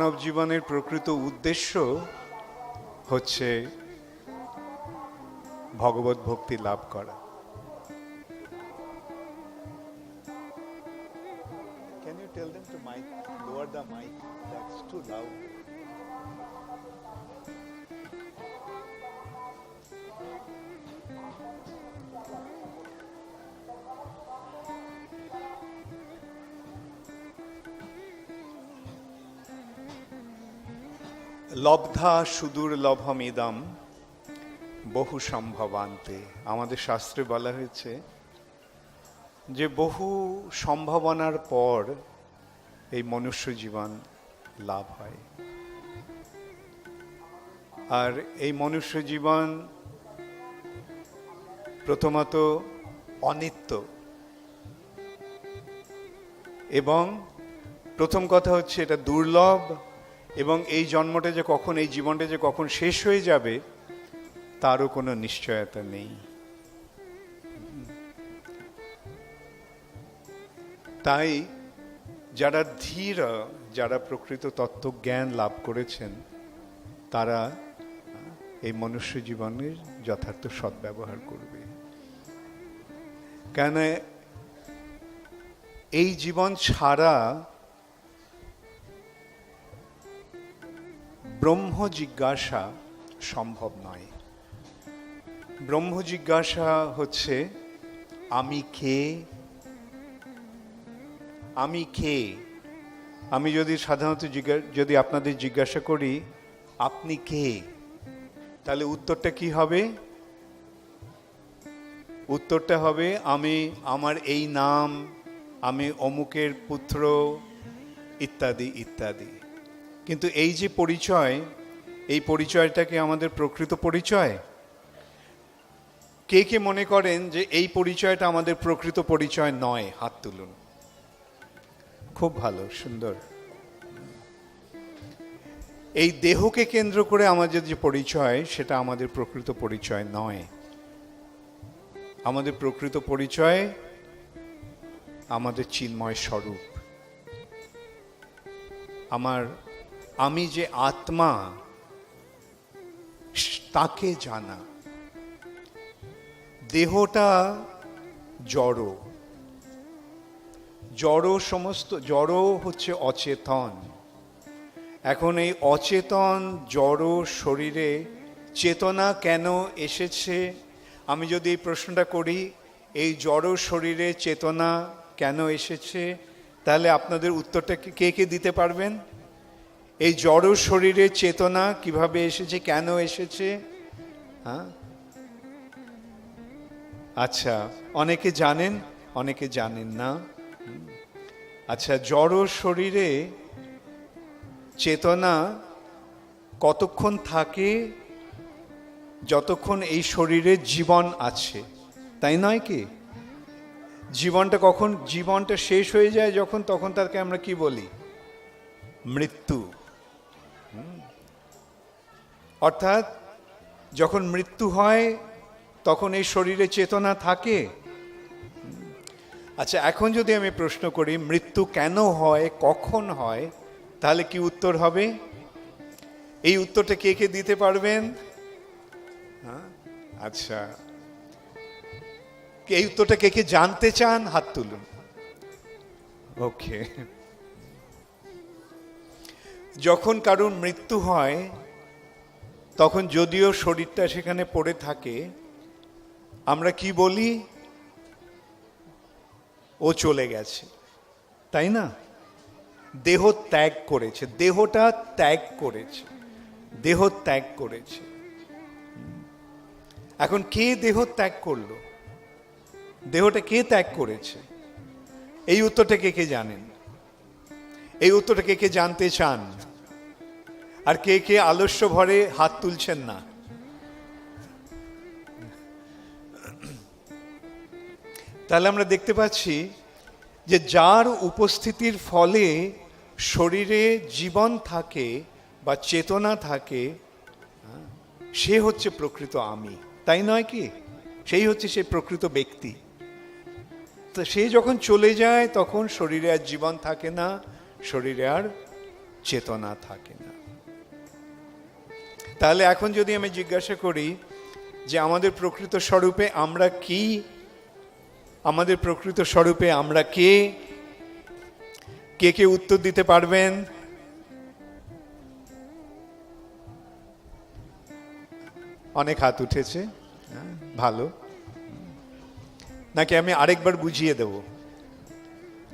মানব জীবনের প্রকৃত উদ্দেশ্য হচ্ছে ভগবত ভক্তি লাভ করা। লব্ধা সুদূর লভমিদম, বহু সম্ভবান্তে। আমাদের শাস্ত্রে বলা হয়েছে যে, বহু সম্ভাবনার পর এই মনুষ্য জীবন লাভ হয়। আর এই মনুষ্য জীবন প্রথমত অনিত্য। এবং প্রথম কথা হচ্ছে, এটা দুর্লভ এবং এই জন্মটা যে কখন, এই জীবনটা যে কখন শেষ হয়ে যাবে, তারও কোনো নিশ্চয়তা নেই। তাই যারা ধীর, যারা প্রকৃত তত্ত্বজ্ঞান লাভ করেছেন, তারা এই মনুষ্য জীবনের যথার্থ সদ্ব্যবহার করবে। কেন এই জীবন ছাড়া ব্রহ্ম জিজ্ঞাসা সম্ভব নয়। ব্রহ্ম জিজ্ঞাসা হচ্ছে, আমি কে? আমি কে? আমি যদি সাধারণত যদি আপনাদের জিজ্ঞাসা করি, আপনি কে? তাহলে উত্তরটা কি হবে? উত্তরটা হবে, আমি আমার এই নাম, আমি অমুকের পুত্র, ইত্যাদি ইত্যাদি। কিন্তু এই যে পরিচয়, এই পরিচয়টাকে আমাদের প্রকৃত পরিচয়? কে কে মনে করেন যে এই পরিচয়টা আমাদের প্রকৃত পরিচয় নয়? হাত তুলুন। খুব ভালো, সুন্দর। এই দেহকে কেন্দ্র করে আমাদের যে পরিচয়, সেটা আমাদের প্রকৃত পরিচয় নয়। আমাদের প্রকৃত পরিচয় আমাদের চিন্ময় স্বরূপ। আমার আমি যে আত্মা, তাকে জানা। দেহটা জড়। জড় সমস্ত, জড় হচ্ছে অচেতন। এখন এই অচেতন, জড় শরীরে চেতনা কেন এসেছে? আমি যদি এই প্রশ্নটা করি, এই জড় শরীরে চেতনা কেন এসেছে? তাহলে আপনাদের উত্তরটা কে কে দিতে পারবেন? এই জড় শরীরে চেতনা কীভাবে এসেছে, কেন এসেছে? হ্যাঁ? আচ্ছা অনেকে জানেন অনেকে জানেন না। আচ্ছা জড় শরীরে চেতনা কতক্ষণ থাকে? যতক্ষণ এই শরীরে জীবন আছে, তাই নয় কি? জীবনটা কখন, জীবনটা শেষ হয়ে যায় যখন, তখন তাকে আমরা কি বলি? মৃত্যু। অর্থাৎ যখন মৃত্যু হয়, তখন এই শরীরে চেতনা থাকে? আচ্ছা এখন যদি আমি প্রশ্ন করি, মৃত্যু কেন হয়, কখন হয়, তাহলে কি উত্তর হবে? এই উত্তরটা কে কে দিতে পারবেন? হ্যাঁ? আচ্ছা। এই উত্তরটা কে কে জানতে চান, হাত তুলুন। ওকে। যখন কারুর মৃত্যু হয় তখন যদিও শরীরটা সেখানে পড়ে থাকে, আমরা কি বলি? ও চলে গেছে। তাই না? দেহ ত্যাগ করেছে। দেহটা ত্যাগ করেছে। দেহ ত্যাগ করেছে। এখন কে দেহ ত্যাগ করল? দেহটা কে ত্যাগ করেছে? এই উত্তরটা কে কে জানেন? এই উত্তরটা কে কে জানতে চান? আর কে কে আলস্য ভরে হাত তুলছেন না। তাহলে আমরা দেখতে পাচ্ছি যে যার উপস্থিতির ফলে শরীরে জীবন থাকে বা চেতনা থাকে, সে হচ্ছে প্রকৃত আমি। তাই নয় কি? সেই হচ্ছে সে প্রকৃত ব্যক্তি। তো সে যখন চলে যায়, তখন শরীরে আর জীবন থাকে না, শরীরে আর চেতনা থাকে না। তাহলে এখন যদি আমি জিজ্ঞাসা করি যে আমাদের প্রকৃত স্বরূপে আমরা কি? আমাদের প্রকৃত স্বরূপে আমরা কে? কে কে উত্তর দিতে পারবেন? অনেক হাত উঠেছে। হ্যাঁ, ভালো। নাকি আমি আরেকবার বুঝিয়ে দেব?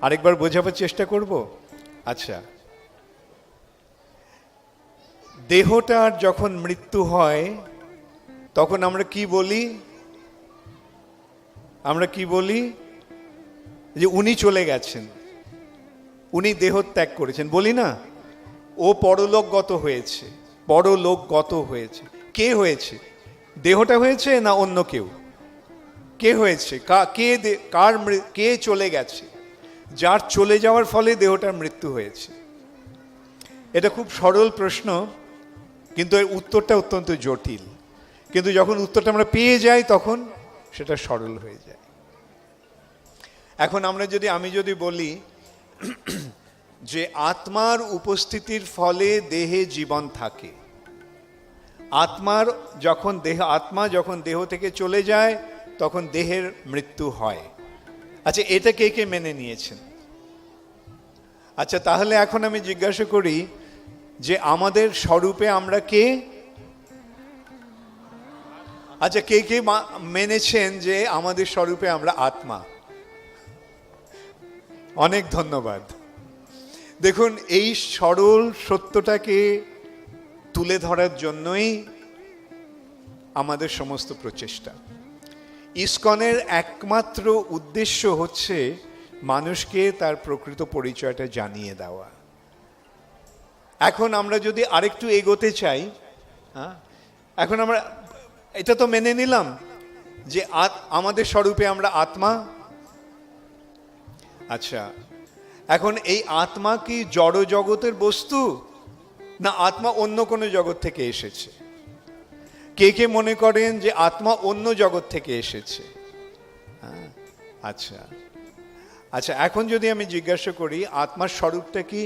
আরেকবার বোঝাবার চেষ্টা করব? আচ্ছা। দেহটার যখন মৃত্যু হয়, তখন আমরা কি বলি? আমরা কি বলি? যে উনি চলে গেছেন। উনি দেহ ত্যাগ করেছেন। বলি না, ও পরলোকগত হয়েছে পরলোকগত হয়েছে। কে হয়েছে? দেহটা হয়েছে না অন্য কেউ? কে হয়েছে? কা- কার কে চলে গেছে? যার চলে যাওয়ার ফলে দেহটার মৃত্যু হয়েছে। এটা খুব সরল প্রশ্ন। কিন্তু এর উত্তরটা অত্যন্ত জটিল। কিন্তু যখন উত্তরটা আমরা পেয়ে যাই, তখন সেটা সরল হয়ে যায়। এখন আমরা যদি, আমি যদি বলি যে আত্মার উপস্থিতির ফলে দেহে জীবন থাকে। আত্মার যখন দেহ, আত্মা যখন দেহ থেকে চলে যায়, তখন দেহের মৃত্যু হয়। আচ্ছা এটা কে কে মেনে নিয়েছেন? আচ্ছা তাহলে এখন আমি জিজ্ঞাসা করি যে আমাদের স্বরূপে আমরা কে? আচ্ছা কে কে মেনেছেন যে আমাদের স্বরূপে আমরা আত্মা? অনেক ধন্যবাদ। দেখুন, এই সরল সত্যটাকে তুলে ধরার জন্যই আমাদের সমস্ত প্রচেষ্টা। ইস্কনের একমাত্র উদ্দেশ্য হচ্ছে মানুষকে তার প্রকৃত পরিচয়টা জানিয়ে দেওয়া। এখন আমরা যদি আরেকটু এগোতে চাই হ্যাঁ, এখন আমরা এটা তো মেনে নিলাম যে আমাদের স্বরূপে আমরা আত্মা। আচ্ছা এখন এই আত্মা কি জড় জগতের বস্তু না আত্মা অন্য কোনো জগৎ থেকে এসেছে? কে কে মনে করেন যে আত্মা অন্য জগৎ থেকে এসেছে? হ্যাঁ, আচ্ছা। আচ্ছা এখন যদি আমি জিজ্ঞাসা করি আত্মার স্বরূপটা কি?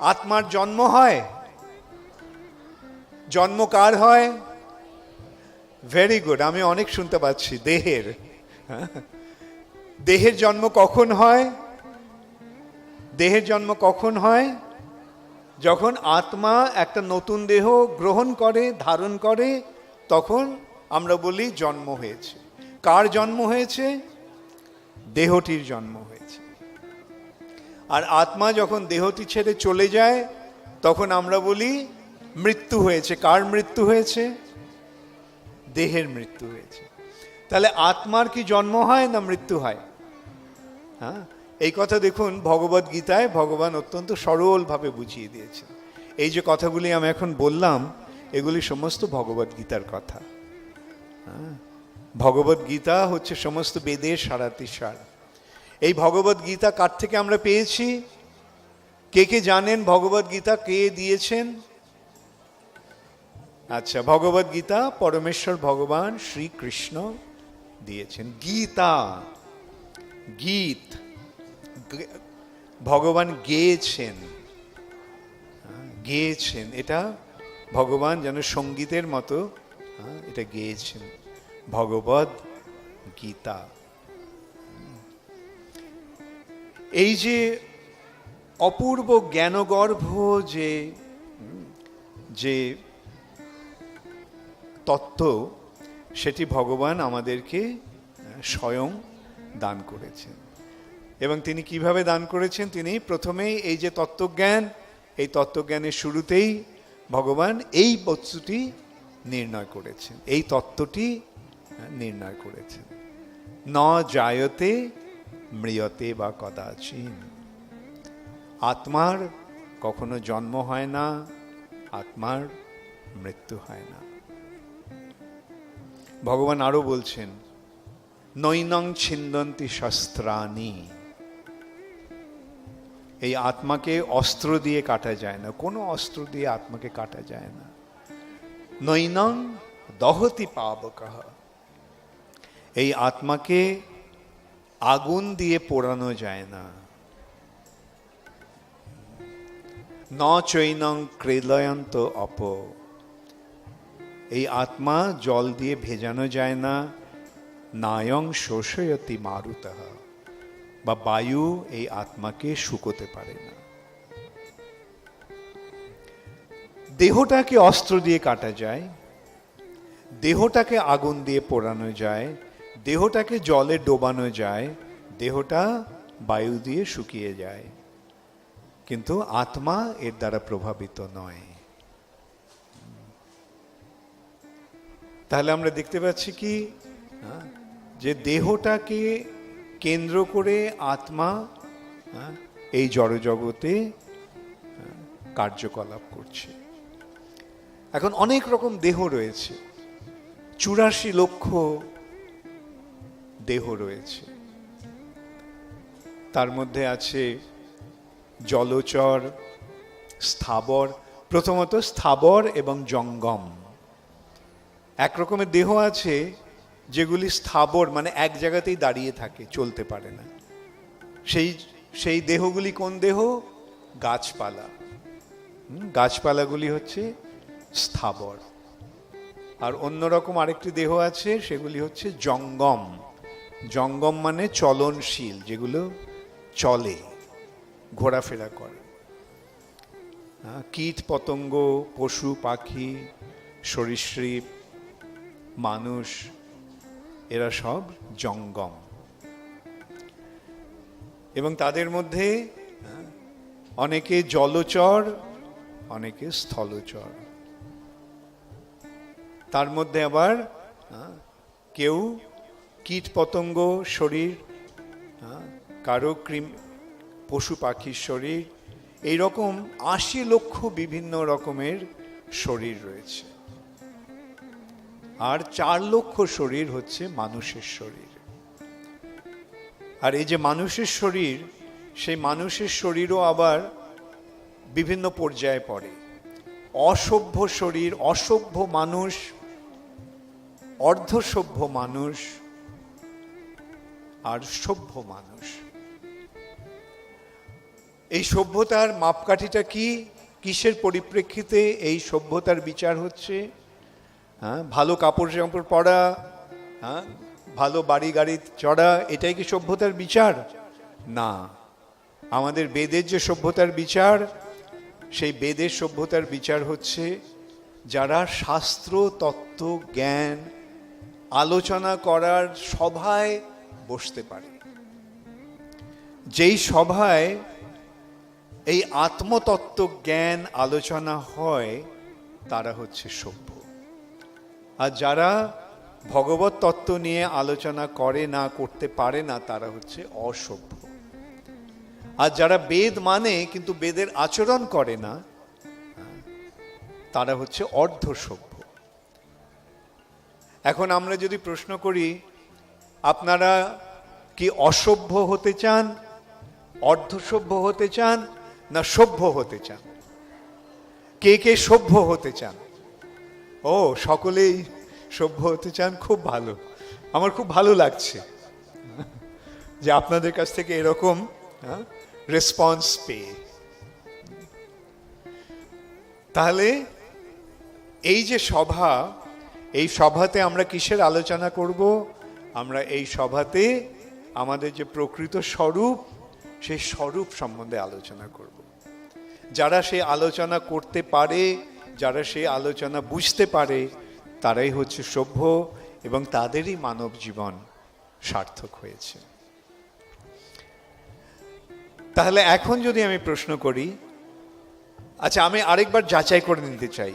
আত্মার জন্ম হয় জন্ম কার হয়। ভেরি গুড আমি অনেক শুনতে পাচ্ছি, দেহের। দেহের জন্ম কখন হয়? দেহের জন্ম কখন হয়? যখন আত্মা একটা নতুন দেহ গ্রহণ করে, ধারণ করে, তখন আমরা বলি জন্ম হয়েছে। কার জন্ম হয়েছে? দেহটির জন্ম হয়েছে। আর আত্মা যখন দেহটি ছেড়ে চলে যায়, তখন আমরা বলি, মৃত্যু হয়েছে। কার মৃত্যু হয়েছে? দেহের মৃত্যু হয়েছে। তাহলে আত্মার কি জন্ম হয় না মৃত্যু হয়? হ্যাঁ? এই কথা দেখুন ভগবত গীতায় ভগবান অত্যন্ত সরলভাবে বুঝিয়ে দিয়েছেন। এই যে কথাগুলি আমি এখন বললাম, এগুলি সমস্ত ভগবত গীতার কথা। হ্যাঁ? ভগবত গীতা হচ্ছে সমস্ত বেদের সারাতি সার। এই ভগবত গীতা কার থেকে আমরা পেয়েছি? কে কে জানেন ভগবত গীতা? কে দিয়েছেন? আচ্ছা ভগবত গীতা পরমেশ্বর ভগবান শ্রীকৃষ্ণ দিয়েছেন। গীতা গীত ভগবান গেয়েছেন। হ্যাঁ, গেয়েছেন। এটা ভগবান যেন সঙ্গীতের মতো হ্যাঁ, এটা গেয়েছেন। ভগবত গীতা। এই যে অপূর্ব জ্ঞানগর্ভ যে যে তত্ত্ব, সেটি ভগবান আমাদেরকে স্বয়ং দান করেছেন। এবং তিনি কীভাবে দান করেছেন? তিনি প্রথমেই এই যে তত্ত্বজ্ঞান, এই তত্ত্বজ্ঞানের শুরুতেই ভগবান এই বস্তুটি নির্ণয় করেছেন। এই তত্ত্বটি নির্ণয় করেছেন। ন জায়তে মৃয়তে বা কদাচিন আত্মার কখনো জন্ম হয় না, আত্মার মৃত্যু হয় না। ভগবান আরও বলছেন, নৈনং ছিন্দন্তি শস্ত্রাণী। এই আত্মাকে অস্ত্র দিয়ে কাটা যায় না, কোনো অস্ত্র দিয়ে আত্মাকে কাটা যায় না। নৈনং দহতি পাবকহ এই আত্মাকে আগুন দিয়ে পোড়ানো যায় না। ন চৈনং ক্রেলয়ন্ত অপ। এই আত্মা জল দিয়ে ভেজানো যায় না, নায়ং শোষয়তি মারুত বা বায়ু এই আত্মাকে শুকোতে পারে না। দেহটাকে অস্ত্র দিয়ে কাটা যায়, দেহটাকে আগুন দিয়ে পোড়ানো যায় দেহটাকে জলে ডোবানো যায়, দেহটা বায়ু দিয়ে শুকিয়ে যায়। কিন্তু আত্মা এর দ্বারা প্রভাবিত নয়। তাহলে আমরা দেখতে পাচ্ছি কি? যে দেহটাকে কেন্দ্র করে আত্মা, এই জড়জগতে, কার্যকলাপ করছে। এখন অনেক রকম দেহ রয়েছে। চুরাশি লক্ষ দেহ রয়েছে। তার মধ্যে আছে জলচর, স্থাবর, প্রথমত স্থাবর এবং জঙ্গম। এক রকমের দেহ আছে যেগুলি স্থাবর মানে এক জায়গাতেই দাঁড়িয়ে থাকে, চলতে পারে না। সেই সেই দেহগুলি কোন দেহ? গাছপালা। গাছপালাগুলি হচ্ছে স্থাবর। আর অন্যরকম আরেকটি দেহ আছে, সেগুলি হচ্ছে জঙ্গম। জঙ্গম মানে চলনশীল, যেগুলো চলে, ঘোরাফেরা করে। কীট, পতঙ্গ, পশু, পাখি, সরীসৃপ, মানুষ, এরা সব জঙ্গম। এবং তাদের মধ্যে অনেকে জলচর, অনেকে স্থলচর। তার মধ্যে আবার কেউ কীট পতঙ্গ শরীর হ্যাঁ, কারও ক্রিম পশু পাখির শরীর এই রকম আশি লক্ষ বিভিন্ন রকমের শরীর রয়েছে। আর চার লক্ষ শরীর হচ্ছে মানুষের শরীর। আর এই যে মানুষের শরীর সেই মানুষের শরীরও আবার বিভিন্ন পর্যায়ে পড়ে। অসভ্য শরীর অসভ্য মানুষ অর্ধসভ্য মানুষ আর সভ্য মানুষ। এই সভ্যতার মাপকাঠিটা কি? কিসের পরিপ্রেক্ষিতে এই সভ্যতার বিচার হচ্ছে? হ্যাঁ ভালো কাপড় চাপড় পরা হ্যাঁ ভালো বাড়ি গাড়ি চড়া, এটাই কি সভ্যতার বিচার? না। আমাদের বেদের যে সভ্যতার বিচার, সেই বেদের সভ্যতার বিচার হচ্ছে যারা শাস্ত্র, তত্ত্ব, জ্ঞান, আলোচনা করার সভায় বসতে পারে। যেই সভায় এই আত্মতত্ত্ব জ্ঞান আলোচনা হয়, তারা হচ্ছে সভ্য। আর যারা ভগবত তত্ত্ব নিয়ে আলোচনা করে না, করতে পারে না, তারা হচ্ছে অসভ্য। আর যারা বেদ মানে কিন্তু বেদের আচরণ করে না, তারা হচ্ছে অর্ধ সভ্য এখন আমরা যদি প্রশ্ন করি আপনারা কি অসভ্য হতে চান? অর্ধসভ্য হতে চান না সভ্য হতে চান? কে কে সভ্য হতে চান? ও, সকলেই সভ্য হতে চান? খুব ভালো। আমার খুব ভালো লাগছে যে আপনাদের কাছ থেকে এরকম রেসপন্স পেয়ে। তাহলে এই যে সভা, এই সভাতে আমরা কিসের আলোচনা করব? আমরা এই সভাতে আমাদের যে প্রকৃত স্বরূপ, সেই স্বরূপ সম্বন্ধে আলোচনা করব। যারা সেই আলোচনা করতে পারে, যারা সেই আলোচনা বুঝতে পারে, তারাই হচ্ছে সভ্য এবং তাদেরই মানব জীবন সার্থক হয়েছে। তাহলে এখন যদি আমি প্রশ্ন করি আচ্ছা আমি আরেকবার যাচাই করে নিতে চাই।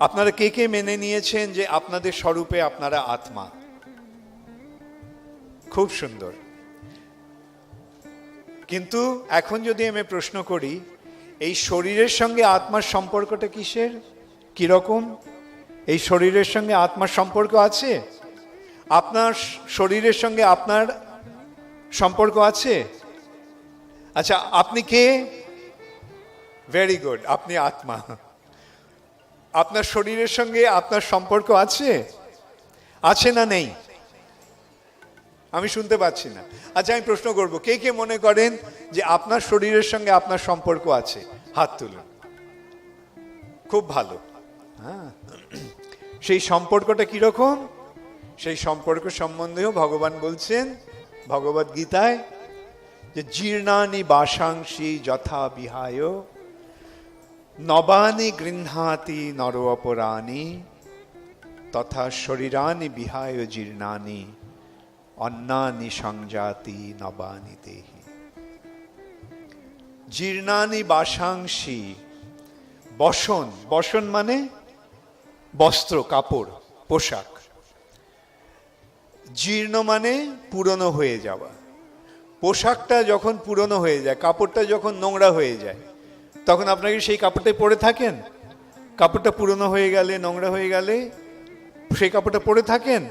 আপনারা কে কে মেনে নিয়েছেন যে আপনাদের স্বরূপে আপনারা আত্মা? খুব সুন্দর। কিন্তু এখন যদি আমি প্রশ্ন করি, এই শরীরের সঙ্গে আত্মার সম্পর্কটা কিসের? কীরকম? এই শরীরের সঙ্গে আত্মার সম্পর্ক আছে? আপনার শরীরের সঙ্গে আপনার সম্পর্ক আছে? আচ্ছা আপনি কে? ভেরি গুড আপনি আত্মা। আপনার শরীরের সঙ্গে আপনার সম্পর্ক আছে? আছে না নেই? আমি শুনতে পাচ্ছি না। আচ্ছা আমি প্রশ্ন করব, কে কে মনে করেন যে আপনার শরীরের সঙ্গে আপনার সম্পর্ক আছে? হাত তুলুন। খুব ভালো। হ্যাঁ। সেই সম্পর্কটা কীরকম? সেই সম্পর্ক সম্বন্ধেও ভগবান বলছেন ভগবদ গীতায়, যে জীর্ণানি বাসাংশী যথা বিহায়, নবানি গৃহাতি নর অপরাণী তথা শরীরানি বিহায় জীর্ণানি। অন্নানি সংজাতি নবানি দেহি। জীর্ণানি বাসাংশী বসন বসন মানে বস্ত্র, কাপড়, পোশাক। জীর্ণ মানে পুরনো হয়ে যাওয়া। পোশাকটা যখন পুরনো হয়ে যায়, কাপড়টা যখন নোংরা হয়ে যায়, তখন আপনাকে সেই কাপড়টাই পরে থাকেন? কাপড়টা পুরনো হয়ে গেলে, নোংরা হয়ে গেলে সেই কাপড়টা পরে থাকেন?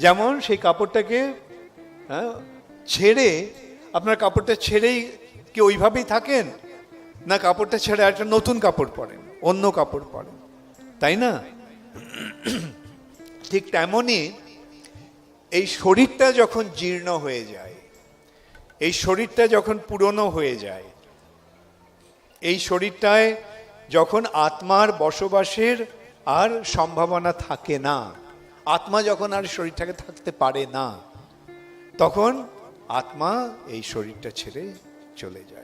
যেমন সেই কাপড়টাকে হ্যাঁ, ছেড়ে আপনার কাপড়টা ছেড়েই কি ওইভাবেই থাকেন? না কাপড়টা ছেড়ে একটা নতুন কাপড় পরেন অন্য কাপড় পরেন তাই না? ঠিক তেমনই এই শরীরটা যখন জীর্ণ হয়ে যায় এই শরীরটা যখন পুরনো হয়ে যায় এই শরীরটায় যখন আত্মার বসবাসের আর সম্ভাবনা থাকে না আত্মা যখন আর শরীরটাকে থাকতে পারে না তখন আত্মা এই শরীরটা ছেড়ে চলে যায়।